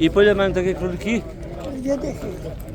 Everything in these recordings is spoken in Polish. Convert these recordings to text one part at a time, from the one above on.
I po ile mają takie króliki?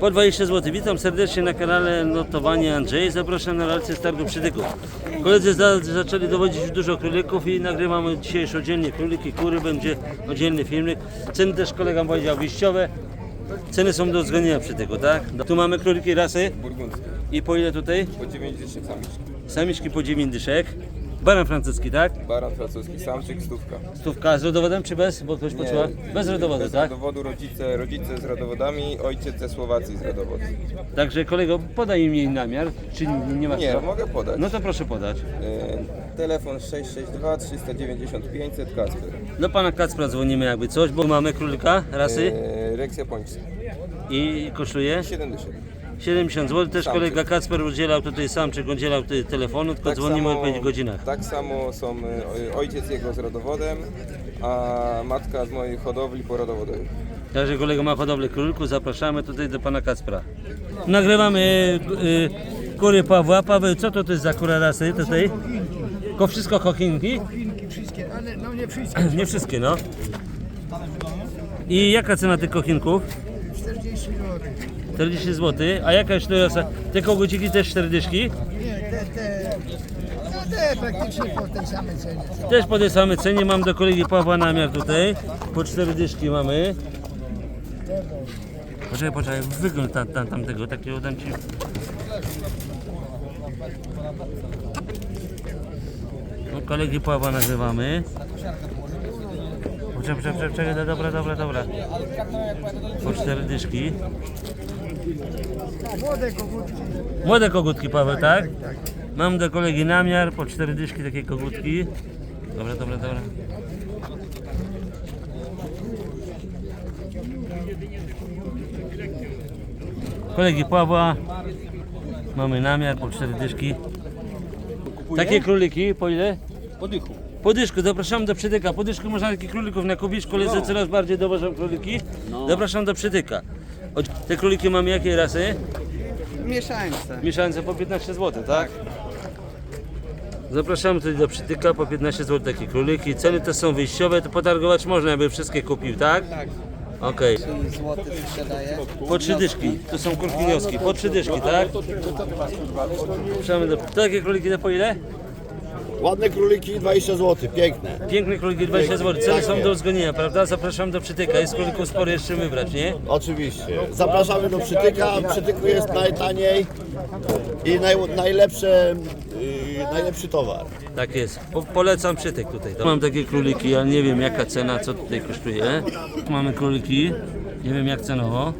Po 20 zł. Witam serdecznie na kanale Notowanie Andrzej. Zapraszam na relację z targu przytyków. Koledzy za, zaczęli dowodzić już dużo królików i nagrywamy dzisiejszy oddzielnie króliki, kury, będzie oddzielny filmik. Ceny też kolega powiedział wyjściowe. Ceny są do zgodnienia przy tego, tak? Tu mamy króliki rasy Burgundzkie. i po ile tutaj? Po 90 samiczki. Samiczki po 9 dyszek. Baran francuski, tak? Baran francuski, samczyk, stówka. Stówka z rodowodem czy bez? Bo ktoś potrzeba? Bez rodowodu, Bez tak? rodowodu rodzice, rodzice z rodowodami, ojciec ze Słowacji z rodowodu. Także kolego, podaj im jej namiar, czy nie ma Nie, co? mogę podać. No to proszę podać. E, telefon 662 390 500 Kasper. Do pana Kacpra dzwonimy jakby coś, bo mamy królika rasy E, Rex japoński. i kosztuje 70. 70 zł. Też Samczyk. kolega Kacper udzielał tutaj samczyk, udzielał tutaj telefonu, tylko dzwonimy o 5 godzinach. tak samo są e, ojciec jego z rodowodem, a matka z mojej hodowli porodowodowej. Także kolega ma hodowlę królików, zapraszamy tutaj do pana Kacpra. Nagrywamy y, y, kury Pawła. Paweł, co to, to jest za kura rasy tutaj? Ko wszystko kochinki? Kochinki wszystkie, ale no nie wszystkie. Nie wszystkie, no. I jaka cena tych kochinków? 40 zł. 40 zł. A jaka rasa? Te koguciki też 40? Nie, te, te, no te praktycznie po tej samej cenie. Też po tej samej cenie mam do kolegi Pawła namiar tutaj. Po 4 dyszki mamy. Poczekaj, poczekaj, wygląd tam, tam, tamtego, takiego dam ci. No kolegi Pawła nagrywamy. Poczekaj, poczekaj, poczekaj, dobra, dobra, dobra. Po 4 dyszki. Młode kogutki. Młode kogutki Paweł, tak? Mam do kolegi namiar, po 4 dyszki takie kogutki. Dobra, dobra, dobra. Kolegi Pawła, mamy namiar po 4 dyszki. Takie króliki, po ile? Po dychu. Po dyszku, zapraszam do przytyka. Po dyszku można takich królików nakupić. Koledzy coraz bardziej dowożą króliki. Zapraszam do przytyka. Te króliki mamy jakiej rasy? Mieszańce. Mieszance po 15 zł, tak? Zapraszamy tutaj do przytyka po 15 zł takie króliki. Ceny to są wyjściowe, to potargować można, aby wszystkie kupił, tak? Tak. Okej. Złoty sprzedaje. Po trzy dyszki. To są kurki wnioski. Po trzy dyszki, tak? Zapraszamy do... Takie króliki to po ile? Ładne króliki 20 zł, piękne. Piękne króliki 20 zł. Ceny są do uzgodnienia, prawda? Zapraszam do przytyka. Jest królików sporo jeszcze wybrać, nie? Oczywiście. Zapraszamy do przytyka. W przytyku jest najtaniej i naj, najlepsze, yy, najlepszy towar. Tak jest. Po, polecam przytyk tutaj. Mam takie króliki, ale nie wiem jaka cena, co tutaj kosztuje. Mamy króliki, nie wiem jak cenowo.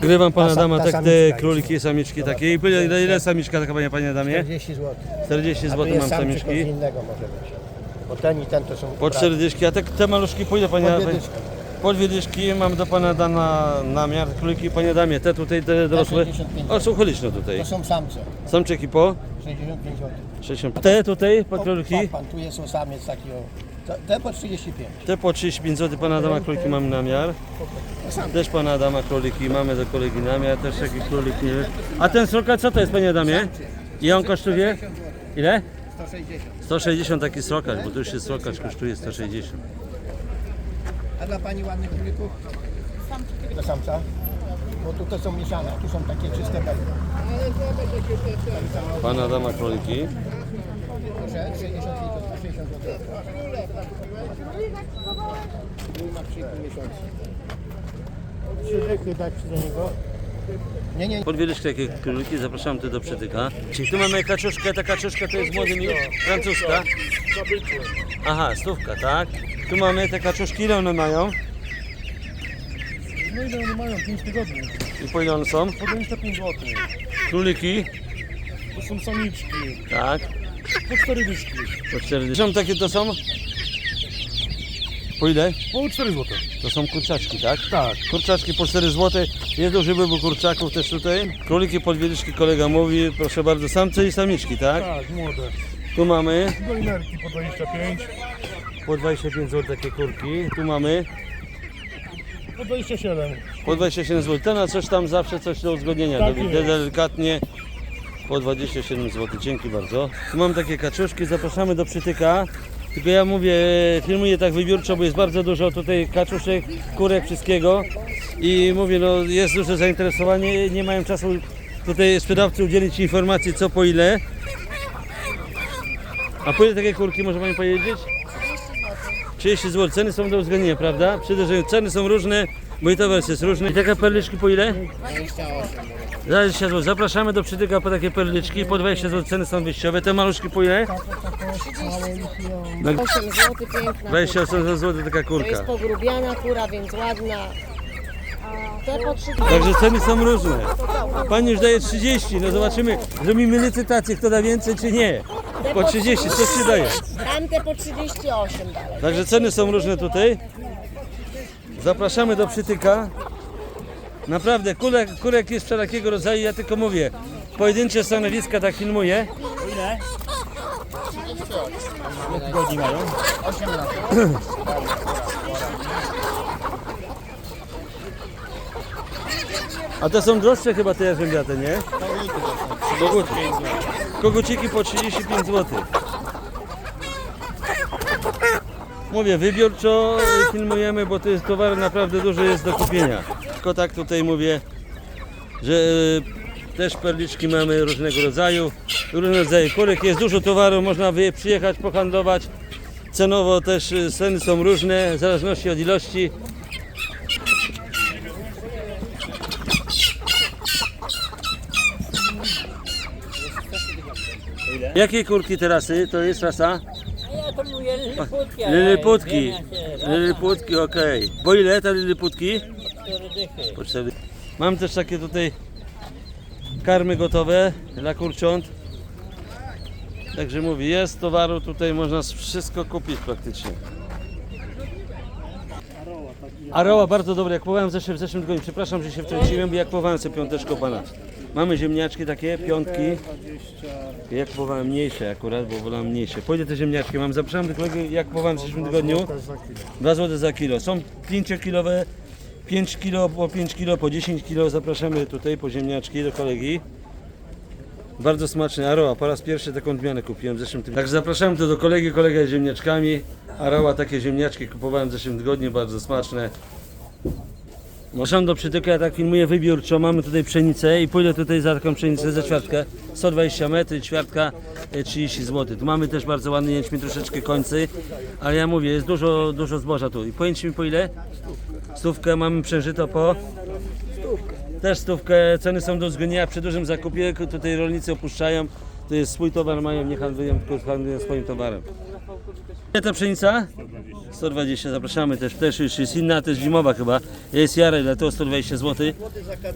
Grywam pana dama, ta tak te samiczka króliki, samiczki takie. I ile, ile, ile samiczka taka panie, panie damie? 40 zł. 40 A tu zł jest mam sam tylko z samiczki. innego może być. Bo ten i ten to są Po 40, a te, te maluszki ile panie? Po dwie dyszki. Po dwie dyszki mam do pana dana namiar króliki panie damie. Te tutaj, te dorosłe. 65 O, są chyliczne tutaj. To są samce. Samczyki po 65 zł. 60. Te tutaj po króliki. Pan, pan tu jest o samiec taki o. Te- po 35. Te po 35 zł pana Adama króliki mamy namiar. Też pana Adama króliki mamy do kolegi namiar, też taki królik nie wiem. A ten sroka co to jest panie Adamie? I on kosztuje? Ile? 160. 160 taki srokacz, bo tu już jest srokacz, kosztuje 160. A dla pani ładnych królików? Do samca? Bo tu to są mieszane, tu są takie czyste belki. Pana Adama króliki. Proszę, 60 litrów, 60 zł. Ma 3,5 miesiąca. Dychy dać do niego. Nie, nie, Podwielisz takie króliki, zapraszam tu do przytyka. Czyli tu mamy kaczuszkę, ta kaczuszka to jest młody milk, francuska. Aha, stówka, tak? Tu mamy te kaczuszki, ile one mają? No ile one mają? 5 tygodni. I po ile one są? Po 25 zł. Króliki, To są samiczki. tak. Po 4 dyszki. Po 40. Są takie to są? Po ile? Po 4 zł. To są kurczaczki, tak? Tak. Kurczaczki po 4 zł. Jest duży wybór kurczaków też tutaj. Króliki podwieliczki kolega mówi, proszę bardzo, samce i samiczki, tak? Tak, młode. Tu mamy Dolinerki po 25. po 25 zł takie kurki. Tu mamy Po 27. po 27 zł. Ten na coś tam zawsze coś do uzgodnienia. Tak do, jest. delikatnie po 27 zł. Dzięki bardzo. Mam takie kaczuszki, zapraszamy do przytyka. Tylko ja mówię, e, filmuję tak wybiórczo, bo jest bardzo dużo tutaj kaczuszek, kurek, wszystkiego. I mówię, no jest duże zainteresowanie, nie mają czasu tutaj sprzedawcy udzielić informacji co po ile. A po ile takie kurki, może Pani powiedzieć? 30 zł. Ceny są do uzgodnienia, prawda? Przede że ceny są różne, bo i towar jest różny. I takie perliczki po ile? 20 zł. Zapraszamy do przytyka po takie perliczki. Po 20 zł ceny są wyjściowe. Te maluszki po ile? Na 8 zł, piękna 28 zł taka To jest kurka. pogrubiana kura, więc ładna. Te po 3 Także ceny są różne. Pani już daje 30, no zobaczymy, zrobimy licytację, kto da więcej czy nie. Po 30, co się daje? Tamte po 38 dalej. Także ceny są różne tutaj. Zapraszamy do przytyka. Naprawdę, kurek, kurek jest wszelakiego rodzaju, ja tylko mówię. Pojedyncze stanowiska tak filmuję. A to są droższe chyba te jarzębiate, nie? Koguci. Koguciki po 35 zł. Mówię, wybiórczo filmujemy, bo to jest towar naprawdę dużo jest do kupienia. Tylko tak tutaj mówię, że e, też perliczki mamy różnego rodzaju, różne rodzaje kurek. Jest dużo towaru, można przyjechać, pohandlować. Cenowo też e, ceny są różne, w zależności od ilości. Jakie kurki terasy? To jest rasa? Ja to mówię liliputki. Liliputki. Liliputki, okej. Po ile te liliputki? Mam też takie tutaj karmy gotowe dla kurcząt. Także mówię, jest towaru tutaj, można wszystko kupić praktycznie. Aroła bardzo dobre, jak kupowałem w zeszłym, w zeszłym tygodniu, przepraszam, że się wtrąciłem, jak kupowałem sobie piąteczkę pana. Mamy ziemniaczki takie, piątki. Ja kupowałem mniejsze akurat, bo wolałem mniejsze. Pójdę te ziemniaczki mam, zapraszam do kolegi, jak kupowałem w zeszłym tygodniu. 2 zł za kilo. Są 5-kilowe, 5 kilo, po 5 kilo, po 10 kilo. Zapraszamy tutaj po ziemniaczki do kolegi. Bardzo smaczne. Aroa, po raz pierwszy taką odmianę kupiłem w zeszłym tygodniu. Także zapraszamy tu do kolegi, kolega z ziemniaczkami. Aroa, takie ziemniaczki kupowałem w zeszłym tygodniu, bardzo smaczne. Możemy do przytyka, ja tak filmuję wybiórczo. Mamy tutaj pszenicę i pójdę tutaj za taką pszenicę za ćwiartkę. 120 metry, ćwiartka e, 30 zł. Tu mamy też bardzo ładny jęczmień, troszeczkę końcy, ale ja mówię, jest dużo, dużo zboża tu. I pojęcie mi po ile? Stówkę mamy przężyto po? Też stówkę, ceny są do uzgodnienia przy dużym zakupie, tutaj rolnicy opuszczają, to jest swój towar, mają, nie handlują, tylko handlują swoim towarem. Ile ta pszenica? 120, zapraszamy też, też już jest inna, jest zimowa chyba, jest jarek, dlatego 120 zł,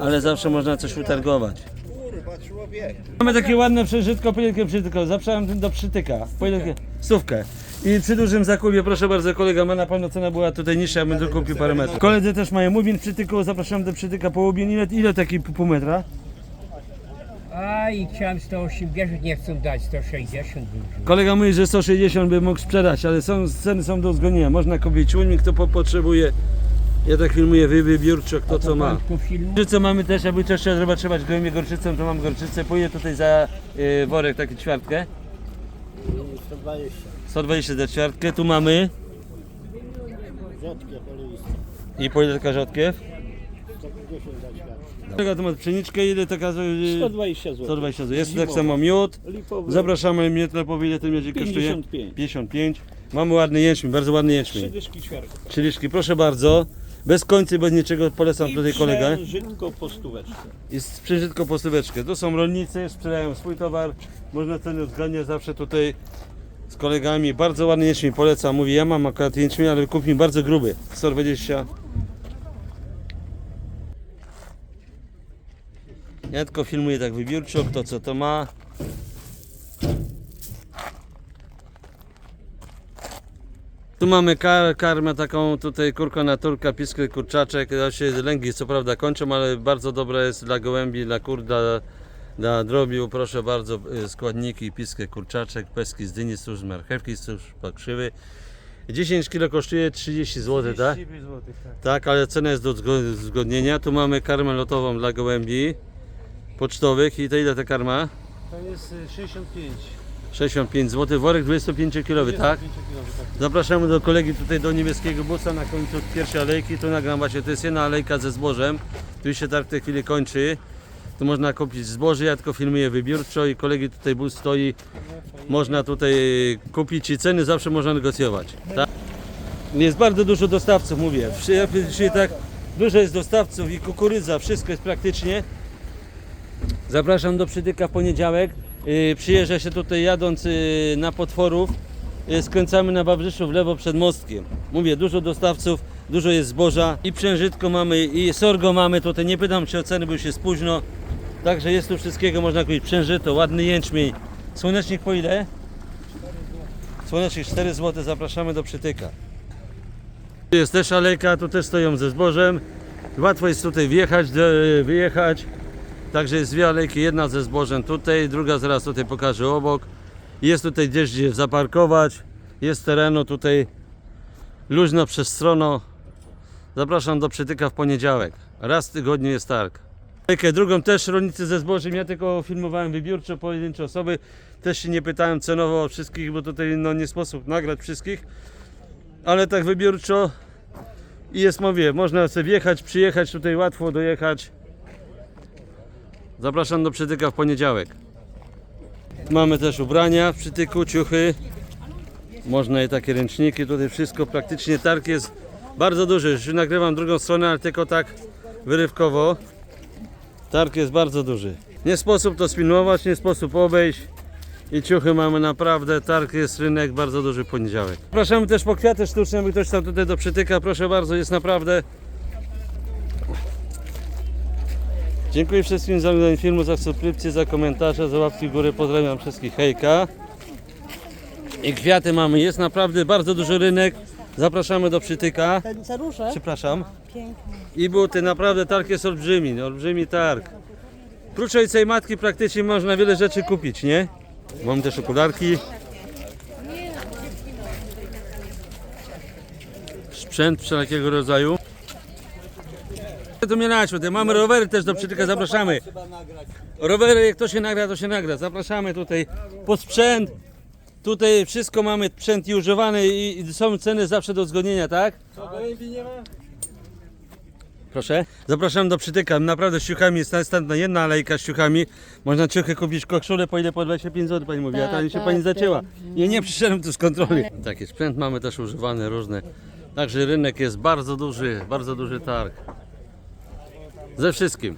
ale zawsze można coś utargować. Mamy takie ładne przeżytko, pojedynkę przytyko, zapraszam do przytyka, pojedynkę, stówkę. I przy dużym zakupie, proszę bardzo, kolega ma na pewno cena była tutaj niższa, ja bym tylko kupił parę metrów. Koledzy też mają łubin przytyku, zapraszam do przytyka po łubin, ile, ile taki pół metra? A i chciałem 180, nie chcą dać 160 bym wziął. Kolega mówi, że 160 by mógł sprzedać, ale są, ceny są do uzgodnienia. Można kupić unik, kto po, potrzebuje. Ja tak filmuję wy- wybiórczo, kto co ma. Gorczycę mamy też, jakby też trzeba trzeba trzymać gołębie gorczycą, to mam gorczycę. Pójdę tutaj za y, worek, taki ćwiartkę. 120. 120 za ćwiartkę. Tu mamy Rzadkie oleiste. i pójdę taka rzodkiew. 150 za świat. Taka tu ma pszeniczkę, ile taka... y, 120 zł. 120 zł. Jest tak samo miód. Lipowy. Zapraszamy miód, po ile ten miód kosztuje? 55. 55. Mamy ładny jęczmień, bardzo ładny jęczmień. dyszki ćwiarki. Czyliszki, proszę bardzo. Bez końca, bez niczego polecam tutaj kolegę. Żydko po stóweczce. I sprzężytko po stóweczkę. To są rolnicy, sprzedają swój towar. Można ceny uzgadniać zawsze tutaj z kolegami. Bardzo ładny jęczmień, polecam. Mówię, ja mam akurat jęczmień, ale kup mi bardzo gruby. 120. Ja tylko filmuję tak wybiórczo, kto co to ma. Tu mamy kar, karmę taką tutaj kurka naturka, piskry, kurczaczek. To się lęgi co prawda kończą, ale bardzo dobra jest dla gołębi, dla kur, dla, dla drobiu. Proszę bardzo, y, składniki, piskę, kurczaczek, peski z dyni, susz z marchewki, susz pakrzywy. 10 kg kosztuje 30 zł, tak? Tak, ale cena jest do zgo- uzgodnienia. Tu mamy karmę lotową dla gołębi pocztowych. I to ile ta karma? To jest y, 65. 65 zł, worek 25-kilowy, tak? Zapraszamy do kolegi tutaj do niebieskiego busa na końcu pierwszej alejki. Tu nagram właśnie, to jest jedna alejka ze zbożem. Tu się targ w tej chwili kończy. Tu można kupić zboże, ja tylko filmuję wybiórczo i kolegi tutaj bus stoi. Można tutaj kupić i ceny zawsze można negocjować. Tak? Jest bardzo dużo dostawców, mówię. Ja- Czyli tak, dużo jest dostawców i kukurydza, wszystko jest praktycznie. Zapraszam do Przytyka w poniedziałek. Yy, Przyjeżdża się tutaj jadąc yy, na potworów. Yy, Skręcamy na Wawrzyszu w lewo przed mostkiem. Mówię, dużo dostawców, dużo jest zboża. I przężytko mamy, i sorgo mamy. Tutaj nie pytam czy o ceny, bo już jest późno. Także jest tu wszystkiego, można kupić przężyto, ładny jęczmień. Słonecznik po ile? Słonecznik 4 zł, zapraszamy do Przytyka. Jest też alejka, tu też stoją ze zbożem. Łatwo jest tutaj wjechać, wyjechać. Także jest dwie alejki, jedna ze zbożem tutaj, druga zaraz tutaj pokażę obok. Jest tutaj gdzieś gdzie zaparkować. Jest terenu tutaj luźno, przestrzono. Zapraszam do Przytyka w poniedziałek. Raz w tygodniu jest targ. Alejkę drugą też rolnicy ze zbożem. Ja tylko filmowałem wybiórczo pojedyncze osoby. Też się nie pytałem cenowo o wszystkich, bo tutaj no, nie sposób nagrać wszystkich. Ale tak wybiórczo i jest mówię, można sobie wjechać, przyjechać tutaj łatwo dojechać. Zapraszam do przytyka w poniedziałek. Mamy też ubrania w przytyku, ciuchy. Można i takie ręczniki, tutaj wszystko praktycznie targ jest bardzo duży. Już nagrywam drugą stronę, ale tylko tak wyrywkowo. Targ jest bardzo duży. Nie sposób to spilnować, nie sposób obejść. I ciuchy mamy naprawdę, targ jest rynek bardzo duży poniedziałek. Zapraszamy też po kwiaty sztuczne, by ktoś tam tutaj do przytyka, proszę bardzo, jest naprawdę Dziękuję wszystkim za oglądanie filmu, za subskrypcję, za komentarze, za łapki w górę. Pozdrawiam wszystkich. Hejka. I kwiaty mamy. Jest naprawdę bardzo duży rynek. Zapraszamy do przytyka. Za róże? Przepraszam. Piękne. I buty. Naprawdę targ jest olbrzymi. Olbrzymi targ. Prócz ojca i matki praktycznie można wiele rzeczy kupić, nie? Mam też okularki. Sprzęt wszelkiego rodzaju. To mnie tutaj mamy rowery też do przytyka, zapraszamy. Rowery, jak to się nagra, to się nagra. Zapraszamy tutaj po sprzęt. Tutaj wszystko mamy, sprzęt i używany i i są ceny zawsze do uzgodnienia, tak? Proszę. Zapraszam do przytyka. Naprawdę z ciuchami jest następna jedna alejka z ciuchami. Można ciuchy kupić koszulę po ile? Po 25 zł pani mówi, a ta się pani zacięła. Ja nie przyszedłem tu z kontroli. Taki sprzęt mamy też używany różny. Także rynek jest bardzo duży, bardzo duży targ. Ze wszystkim.